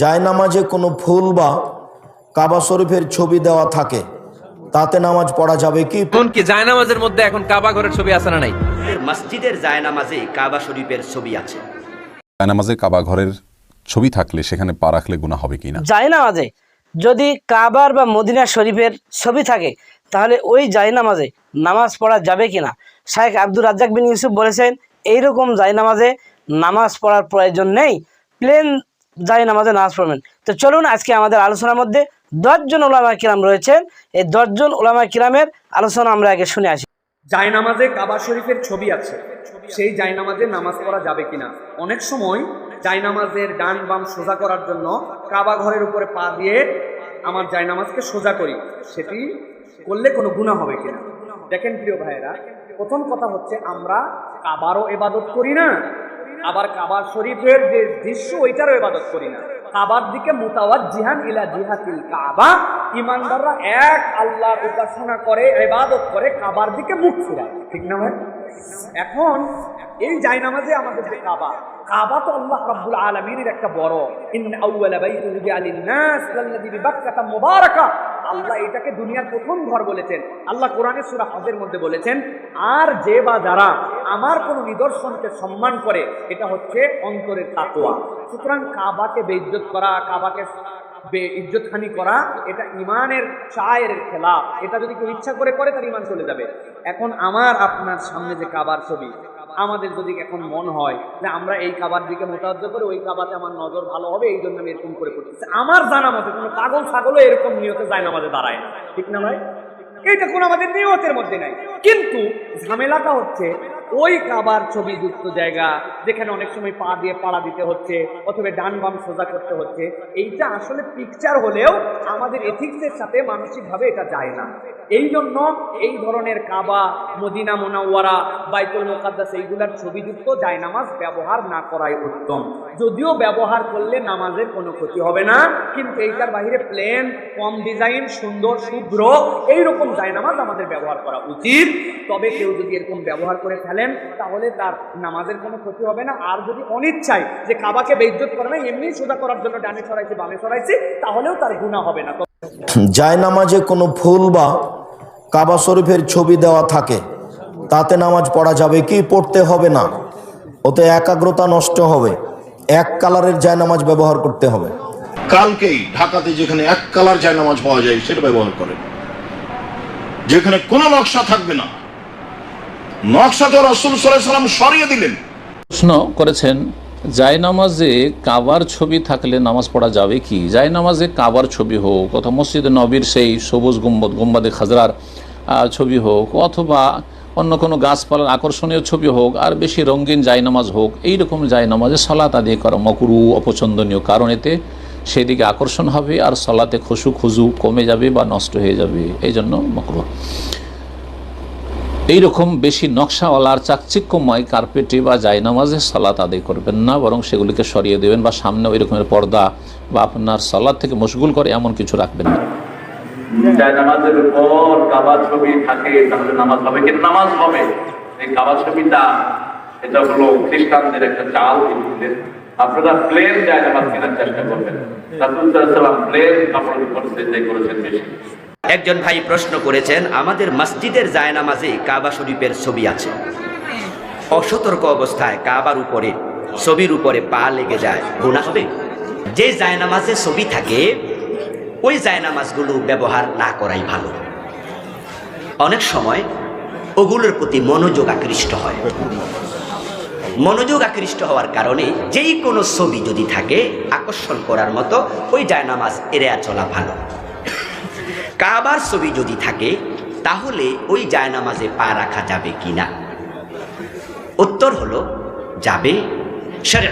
জায়নামাজে কোনো ফুল বা কাবা শরীফের ছবি দেওয়া থাকে তাতে নামাজ পড়া যাবে কি? এমনকি জায়নামাজের মধ্যে এখন কাবা ঘরের ছবি আছে না নাই? মসজিদের জায়নামাজে কাবা শরীফের ছবি আছে। নামাজে কাবা ঘরের ছবি থাকলে সেখানে পা রাখলে গুণা হবে কিনা যায় নামাজে যদি কাবার বা মদিনা শরীফের ছবি থাকে তাহলে ওই জায়নামাজে নামাজ পড়া যাবে কিনা শাহেখ আব্দুর রাজ্জাক বিন ইউসুফ বলেছেন এইরকম জায়নামাজে নামাজ পড়ার প্রয়োজন নেই। প্লেন জায়নামাজে নামাজ পড়বেন। তো চলুন আজকে আমাদের আলোচনার মধ্যে দশজন ওলামা কিরাম রয়েছেন। এই দশজন ওলামা কিরামের আলোচনা আমরা আগে শুনে আসি। জায়নামাজে কাবা শরীফের ছবি আছে। সেই জায়নামাজে নামাজ পড়া যাবে কিনা? অনেক সময় জায়নামাজের ডান বাম সোজা করার জন্য কাবা ঘরের উপরে পা দিয়ে আমার জায়নামাজকে সোজা করি। সেটি করলে কোনো গুণা হবে কিনা? দেখেন প্রিয় ভাইয়েরা, প্রথম কথা হচ্ছে আমরা কাবারও এবাদত করি না আবার কাবার শরীফের যে দৃশ্য, ওইটারও এবাদত করি না। কাবার দিকে মোতাবাদ জিহান ইলা জিহাতিল কাবা। ইমানদাররা এক আল্লাহর উপাসনা করে এবাদত করে, কাবার দিকে মুখ ফিরায়। ঠিক না ভাই? এখন এই জায়নামাজে আমাদের যে কাবা কাবা তো আল্লাহ রাব্বুল আলামিনের একটা বড়। ইন আউওয়ালা বাইতুল লিন নাস লাল্লাযী বিবাক্কাতা মুবারাকা। আল্লাহ এটাকে দুনিয়ার প্রথম ঘর বলেছেন। আল্লাহ কোরআনের সূরা হজের মধ্যে বলেছেন, আর যে বা যারা আমার কোনো নিদর্শনকে সম্মান করে, এটা হচ্ছে অন্তরের তাকওয়া। সুতরাং কাবাকে বেইজ্জত করা, কাবাকে বে ইজ্জতহানি করা, এটা ইমানের চায়ের খেলা এটা যদি কেউ ইচ্ছা করে করে, তার ইমান চলে যাবে। এখন আমার, আপনার সামনে যে কাবার ছবি, আমাদের যদি এখন মন হয়, যে আমরা এই কাবার দিকে মোতাবজ্জ করে, ওই কাবাতে আমার নজর ভালো হবে, এই জন্য আমি এরকম করে করতেছি আমার জানা মতে, কোনো পাগল ছাগলও এরকম নিয়তে যায় না আমাদের দাঁড়ায়। ঠিক না ভাই? এইটা কোনো আমাদের নিয়তের মধ্যে নাই। কিন্তু ঝামেলাটা হচ্ছে ওই কাবার ছবি যুক্ত জায়গা যেখানে অনেক সময় পা দিয়ে পাড়া দিতে হচ্ছে, অথবা ডান বাম সোজা করতে হচ্ছে, এইটা আসলে পিকচার হলেও আমাদের এথিক্সের সাথে মানসিকভাবে এটা যায় না। এই জন্য এই ধরনের কাবা, মদিনা মোনাওয়ারা, বাইতুল মোকাদ্দাস, এইগুলার ছবিযুক্ত জায়নামাজ ব্যবহার না করাই উত্তম। যদিও ব্যবহার করলে নামাজের কোনো ক্ষতি হবে না, কিন্তু এইটার বাইরে প্লেন কম ডিজাইন সুন্দর, শুভ্র, এইরকম জায়নামাজ আমাদের ব্যবহার করা উচিত। তবে কেউ যদি এরকম ব্যবহার করে ফেলেন, তাহলে তার নামাজের কোনো ক্ষতি হবে না। আর যদি অনিচ্ছায় যে কাবাকে বেইজ্জত করে না এমনি সোজা করার জন্য ডানে সরাইছি, বামে সরাইছি, তাহলেও তার গুণা হবে না। জায়নামাজে কোনো ফুল বা কাবা শরীফের ছবি দেওয়া থাকে। তাতে নামাজ পড়া যাবে কি পড়তে হবে না। ওতে একাগ্রতা নষ্ট হবে। এক কালারের জায়নামাজ ব্যবহার করতে হবে। কালকেই ঢাকাতে যেখানে এক কালার যায় নামাজ পাওয়া যায় সেটা ব্যবহার করেন। যেখানে কোনো নকশা থাকবে না। নকশা তো রসুল সাল্লাম সরিয়ে দিলেন। প্রশ্ন করেছেন জায়নামাজে কাবার ছবি থাকলে নামাজ পড়া যাবে কি? জায়নামাজে কাবার ছবি হোক, অথবা মসজিদ নবীর সেই সবুজ গুম্বদ, গুম্বাদে খাজরার ছবি হোক, অথবা অন্য কোনো গাছপালার আকর্ষণীয় ছবি হোক, আর বেশি রঙিন জায়নামাজ হোক এই রকম জায়নামাজে সলাত আদি করা মকরু, অপছন্দনীয় কারণ এতে সেদিকে আকর্ষণ হবে, আর সলাতে খুশু খুজু কমে যাবে বা নষ্ট হয়ে যাবে এই জন্য মকরু। এইরকম বেশি নকশাওয়ালার চাকচিক্যময় কার্পেটে বা জায়নামাজে সালাত আদায় করবেন না, বরং সেগুলিকে সরিয়ে দেবেন বা সামনে ওই রকমের পর্দা বা আপনার সালাদ থেকে মশগুল করে এমন কিছু রাখবেন না। আপনারা প্লেন যায় নামাজ কেনার চেষ্টা করবেন। করেছেন বেশি। একজন ভাই প্রশ্ন করেছেন, আমাদের মসজিদের জায়নামাজে কাবা শরীফের ছবি আছে। অসতর্ক অবস্থায় কাবার উপরে, ছবির উপরে পা লেগে যায়। গুণা হবে? যে জায়নামাজে ছবি থাকে, ওই জায়নামাজগুলো ব্যবহার না করাই ভালো। অনেক সময় ওগুলোর প্রতি মনোযোগ আকৃষ্ট হয়। মনোযোগ আকৃষ্ট হওয়ার কারণে যেই কোনো ছবি যদি থাকে, আকর্ষণ করার মতো ওই জায়নামাজ এড়িয়ে চলা ভালো। কাবার ছবি যদি থাকে, তাহলে ওই জায়নামাজে পা রাখা যাবে কি না? উত্তর হলো, যাবে।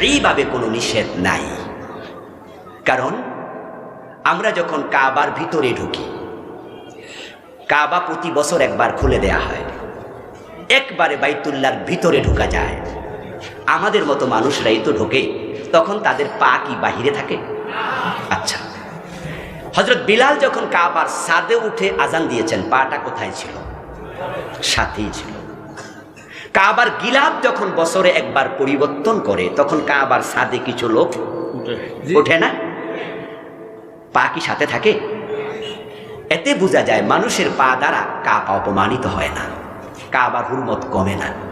এইভাবে কোনো নিষেধ নাই। কারণ, আমরা যখন কাবার ভিতরে ঢুকি, কাবা প্রতি বছর একবার খুলে দেয়া হয়। একবারে বাইতুল্লার ভিতরে ঢোকা যায়। আমাদের মতো মানুষরাই তো ঢোকে, তখন তাদের পা কি বাহিরে থাকে? হজরত বিলাল যখন কাবার সাদে উঠে আজান দিয়েছেন পাটা কোথায় ছিল? সাথেই ছিল। কাবার গিলাপ যখন বছরে একবার পরিবর্তন করে তখন কাবার সাদে কিছু লোক ওঠে না? পা কি সাথে থাকে? এতে বোঝা যায় মানুষের পা দ্বারা কাবা অপমানিত হয় না। কাবার হুরমত কমে না।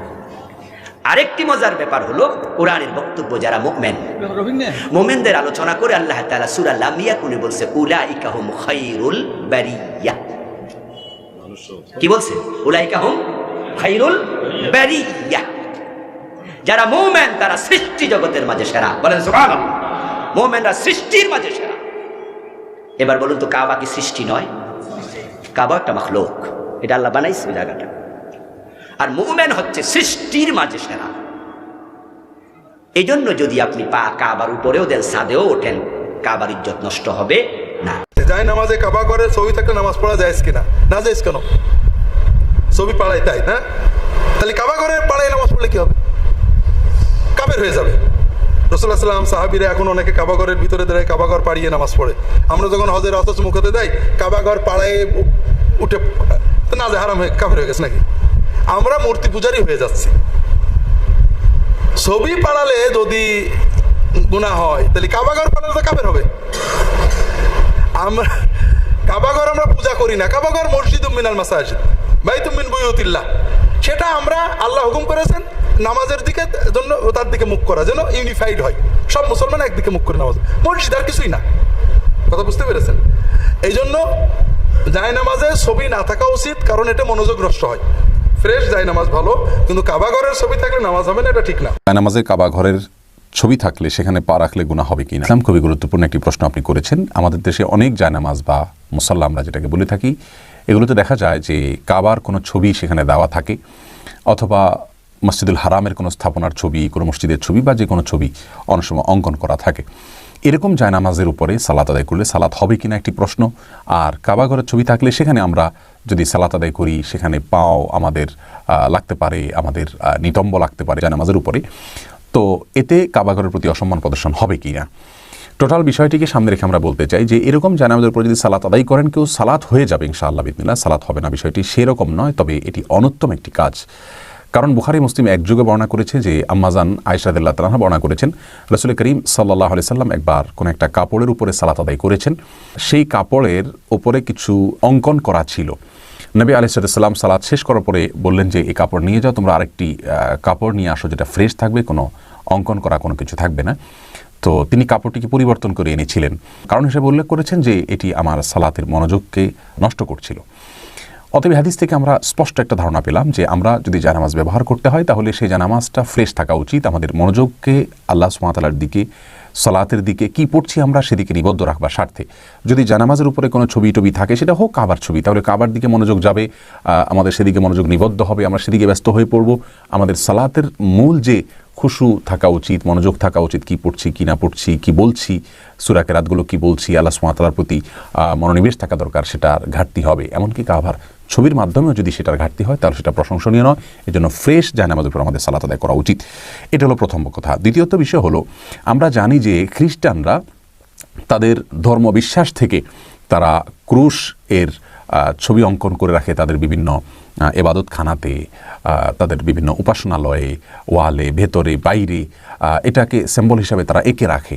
আরেকটি মজার ব্যাপার হলো কোরআনের বক্তব্য যারা মোমেন। মোমেনদের আলোচনা করে আল্লাহ তাআলা সূরা লামিয়া কোনে বলছে, উলাইকা হুম খায়রুল বারিয়া। কি বলছে? উলাইকা হুম খায়রুল বারিয়া। যারা মোমেন, তারা সৃষ্টি জগতের মাঝে সেরা। বলেন মোমেনরা সৃষ্টির মাঝে সেরা। এবার বলুন তো, কাবা কি সৃষ্টি নয়? কাবা একটা মাখলোক। এটা আল্লাহ বানাইছে জায়গাটা। আর মুভমেন্ট হচ্ছে সৃষ্টির মাঝে সেরা। এই জন্য যদি আপনি পা কাবার উপরেও দেন, সাদেও ওঠেন, কাবার ইজ্জত নষ্ট হবে না। যাই নামাজে কাবা করে, ছবি থাকলে নামাজ পড়া যায় কিনা? না যাইস কেন? ছবি পাড়ায় তাই না তাহলে কাবা ঘরের পাড়ায় নামাজ পড়লে কি হবে? কাবের হয়ে যাবে। রসুল্লাহ সাল্লাম সাহাবিরা এখন অনেকে কাবাগরের ভিতরে দাঁড়ায় কাবাগর পাড়িয়ে নামাজ পড়ে। আমরা যখন হজের অথচ মুখতে দেয় কাবাগর পাড়ায় উঠে না যে হারাম হয়ে কাবের হয়ে গেছে নাকি? আমরা মূর্তি পূজারই হয়ে যাচ্ছি। ছবি পাড়ালে যদি গুণা হয়, তাহলে কাবাগর পাড়ালে তো কাবের হবে। আমরা কাবাগর আমরা পূজা করি না। কাবাগর মসজিদ মিনাল মাসাজিদ, বাইতুম মিন বুয়ুতিল্লাহ। সেটা আমরা আল্লাহ হুকুম করেছেন, নামাজের দিকে জন্য তার দিকে মুখ করা, যেন ইউনিফাইড হয়। সব মুসলমান একদিকে মুখ করে নামাজ। মসজিদ আর কিছুই না। কথা বুঝতে পেরেছেন? এই জন্য যায় নামাজে ছবি না থাকা উচিত, কারণ এটা মনোযোগ নষ্ট হয়। ফ্রেশ যায় নামাজ ভালো, কিন্তু কাবাগরের ছবি থাকলে নামাজ হবে না, এটা ঠিক না। নামাজের কাবা ঘরের ছবি থাকলে সেখানে পা রাখলে গুণা হবে কিনা? ইসলাম খুবই গুরুত্বপূর্ণ একটি প্রশ্ন আপনি করেছেন। আমাদের দেশে অনেক জায়নামাজ বা মুসাল্লা আমরা যেটাকে বলে থাকি, এগুলোতে দেখা যায় যে কাবার কোনো ছবি সেখানে দেওয়া থাকে, অথবা মসজিদুল হারামের কোনো স্থাপনার ছবি, কোনো মসজিদের ছবি বা যে কোনো ছবি অনেক সময় অঙ্কন করা থাকে। এরকম জায়নামাজের উপরে সালাত আদায় করলে সালাত হবে কিনা একটি প্রশ্ন। আর কাবাঘরের ছবি থাকলে সেখানে আমরা যদি সালাত আদায় করি, সেখানে পাও আমাদের লাগতে পারে, আমাদের নিতম্ব লাগতে পারে জানামাজের উপরে। তো এতে কাবাঘরের প্রতি অসম্মান প্রদর্শন হবে কি না? টোটাল বিষয়টিকে সামনে রেখে আমরা বলতে চাই যে, এরকম জানামাজের উপরে যদি সালাত আদায় করেন, কেউ সালাত হয়ে যাবে ইনশাআল্লাহ বিদিনা সালাত হবে না বিষয়টি সেরকম নয়, তবে এটি অনুত্তম একটি কাজ। কারণ বুখারি মুসলিম একযুগে বর্ণনা করেছে যে আম্মাজান আয়সাদুল্লাহ তালাহা বর্ণনা করেছেন, রসুল করিম সাল্লাহ আলি সাল্লাম একবার কোনো একটা কাপড়ের উপরে সালাত আদায় করেছেন। সেই কাপড়ের উপরে কিছু অঙ্কন করা ছিল। নবী আলিসাল্লাম সালাদ শেষ করার পরে বললেন যে, এই কাপড় নিয়ে যাও, তোমরা আরেকটি কাপড় নিয়ে আসো যেটা ফ্রেশ থাকবে, কোনো অঙ্কন করা কোনো কিছু থাকবে না। তো তিনি কাপড়টিকে পরিবর্তন করে এনেছিলেন। কারণ হিসেবে উল্লেখ করেছেন যে, এটি আমার সালাতের মনোযোগকে নষ্ট করছিল। অতএব হাদিস থেকে আমরা স্পষ্ট একটা ধারণা পেলাম যে আমরা যদি জানামাজ ব্যবহার করতে হয়, তাহলে সেই জানামাজটা ফ্রেশ থাকা উচিত। আমাদের মনোযোগকে আল্লাহ সুমাতালার দিকে, সালাতের দিকে, কি পড়ছি আমরা সেদিকে নিবদ্ধ রাখবার স্বার্থে। যদি জানামাজের উপরে কোনো ছবি টবি থাকে, সেটা হোক কাবার ছবি, তাহলে কাবার দিকে মনোযোগ যাবে আমাদের সেদিকে মনোযোগ নিবদ্ধ হবে, আমরা সেদিকে ব্যস্ত হয়ে পড়ব। আমাদের সালাতের মূল যে খুশু থাকা উচিত, মনোযোগ থাকা উচিত, কি পড়ছি, কি না পড়ছি, কি বলছি, সুরাকে, রাতগুলো কি বলছি, আল্লাহ সুমাতালার প্রতি মনোনিবেশ থাকা দরকার, সেটার ঘাটতি হবে। এমনকি কাভার ছবির মাধ্যমেও যদি সেটার ঘাটতি হয়, তাহলে সেটা প্রশংসনীয় নয়। এজন্য ফ্রেশ জায়নামাজের উপর আমাদের সালাত আদায় করা উচিত। এটা হলো প্রথম কথা। দ্বিতীয়ত বিষয় হলো, আমরা জানি যে খ্রিস্টানরা তাদের ধর্ম বিশ্বাস থেকে তারা ক্রুশ এর ছবি অঙ্কন করে রাখে তাদের বিভিন্ন আহ, এবাদতখানাতে তাদের বিভিন্ন উপাসনালয়ে ওয়ালে ভেতরে বাইরে এটাকে সিম্বল হিসাবে তারা এঁকে রাখে।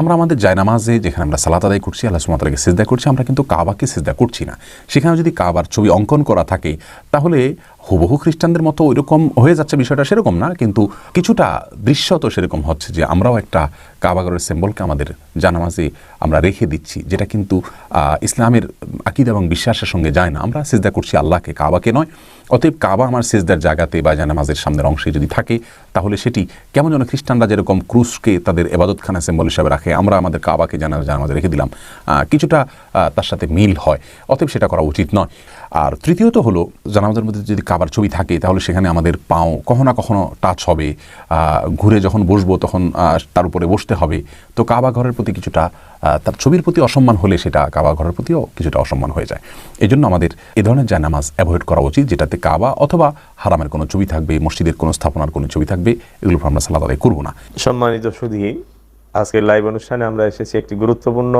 আমরা আমাদের জায়নামাজে যেখানে আমরা সালাত আদায় করছি আল্লাহ সুমাতাকে সিজদা করছি আমরা কিন্তু কাবাকে সিজদা করছি না। সেখানে যদি কাবার ছবি অঙ্কন করা থাকে তাহলে হুবহু খ্রিস্টানদের মতো ওইরকম হয়ে যাচ্ছে বিষয়টা সেরকম না, কিন্তু কিছুটা দৃশ্য তো সেরকম হচ্ছে যে আমরাও একটা কাবাগরের সিম্বলকে আমাদের জানামাজে আমরা রেখে দিচ্ছি, যেটা কিন্তু ইসলামের আকিদ এবং বিশ্বাসের সঙ্গে যায় না। আমরা সিজদা করছি আল্লাহকে, কাবাকে নয়। অতএব কাবা আমার সিজদার জায়গাতে বা জানামাজের সামনের অংশে যদি থাকে, তাহলে সেটি কেমন যেন খ্রিস্টানরা যেরকম ক্রুশকে তাদের এবাদতখানা সিম্বল হিসাবে রাখে, আমরা আমাদের কাবাকে জানা জানামাজে রেখে দিলাম। কিছুটা তার সাথে মিল হয়। অতএব সেটা করা উচিত নয়। আর তৃতীয়ত হলো জানামাজের মধ্যে যদি কাবার ছবি থাকে, তাহলে সেখানে আমাদের পাও কখনো না কখনো টাচ হবে। ঘুরে যখন বসবো তখন তার উপরে বসতে হবে। তো কাবা ঘরের প্রতি কিছুটা তার ছবির প্রতি অসম্মান হলে সেটা কাবা ঘরের প্রতিও কিছুটা অসম্মান হয়ে যায়। এই জন্য আমাদের এ ধরনের জায়নামাজ অ্যাভয়েড করা উচিত, যেটাতে কাবা অথবা হারামের কোনো ছবি থাকবে, মসজিদের কোনো স্থাপনার কোনো ছবি থাকবে এগুলো আমরা সালাদ আদায় করব না। সম্মানিত সুধী আজকের লাইভ অনুষ্ঠানে আমরা এসেছি একটি গুরুত্বপূর্ণ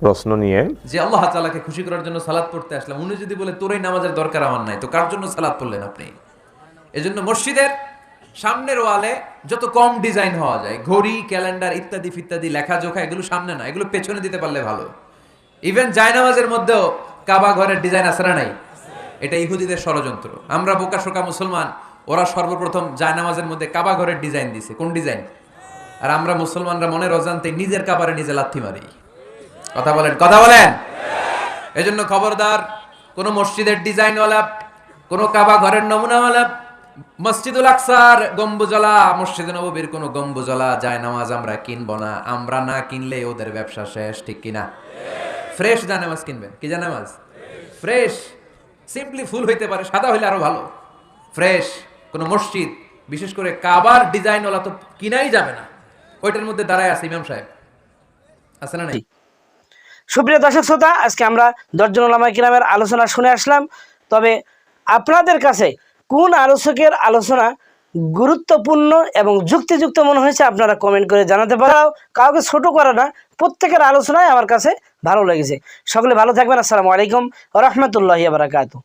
প্রশ্ন নিয়ে। যে আল্লাহ তাআলাকে খুশি করার জন্য সালাত পড়তে আসলাম, উনি যদি বলে, তোর এই নামাজের দরকার আমার নাই তো কার জন্য সালাত পড়লেন আপনি? এজন্য মসজিদের সামনের ওয়ালে যত কম ডিজাইন হওয়া যায়, ঘড়ি, ক্যালেন্ডার ইত্যাদি ফিত্যাদি লেখা জোখা এগুলো সামনে না, এগুলো পেছনে দিতে পারলে ভালো। ইভেন জায়নামাজের মধ্যেও কাবা ঘরের ডিজাইন না নাই? এটা ইহুদিদের ষড়যন্ত্র। আমরা বোকা শোকা মুসলমান, ওরা সর্বপ্রথম জায়নামাজের মধ্যে কাবা ঘরের ডিজাইন দিছে। কোন ডিজাইন? আর আমরা মুসলমানরা মনে অজান্তে নিজের কাবারে নিজে লাথি মারি। কথা বলেন কথা বলেন। এজন্য খবরদার, কোন মসজিদের ডিজাইনওয়ালা, কোন কাবা ঘরের নমুনাওয়ালা, মসজিদুল আকসার গম্বুজলা মসজিদ নববীর কোন গম্বুজলা যায় নামাজ আমরা কিনবো না, আমরা না কিনলে ওদের ব্যবসা শেষ, ঠিক কিনা ফ্রেশ জানামাজ কিনবেন, কি জানামাজ ফ্রেশ, সিম্পলি ফুল হইতে পারে, সাদা হইলে আরও ভালো। ফ্রেশ, কোন মসজিদ, বিশেষ করে কাবার ডিজাইনওয়ালা তো কিনাই যাবে না। ওইটার মধ্যে দাঁড়ায় আছে ইমাম সাহেব। আছে না নাই? সুপ্রিয় দর্শক শ্রোতা, আজকে আমরা দশজন ওলামা কিরামের আলোচনা শুনে আসলাম। তবে আপনাদের কাছে কোন আলোচকের আলোচনা গুরুত্বপূর্ণ এবং যুক্তিযুক্ত মনে হয়েছে আপনারা কমেন্ট করে জানাতে পারাও কাউকে ছোট করে না, প্রত্যেকের আলোচনায় আমার কাছে ভালো লেগেছে। সকলে ভালো থাকবেন। আসসালামু আলাইকুম রহমতুল্লাহ বারাকাতু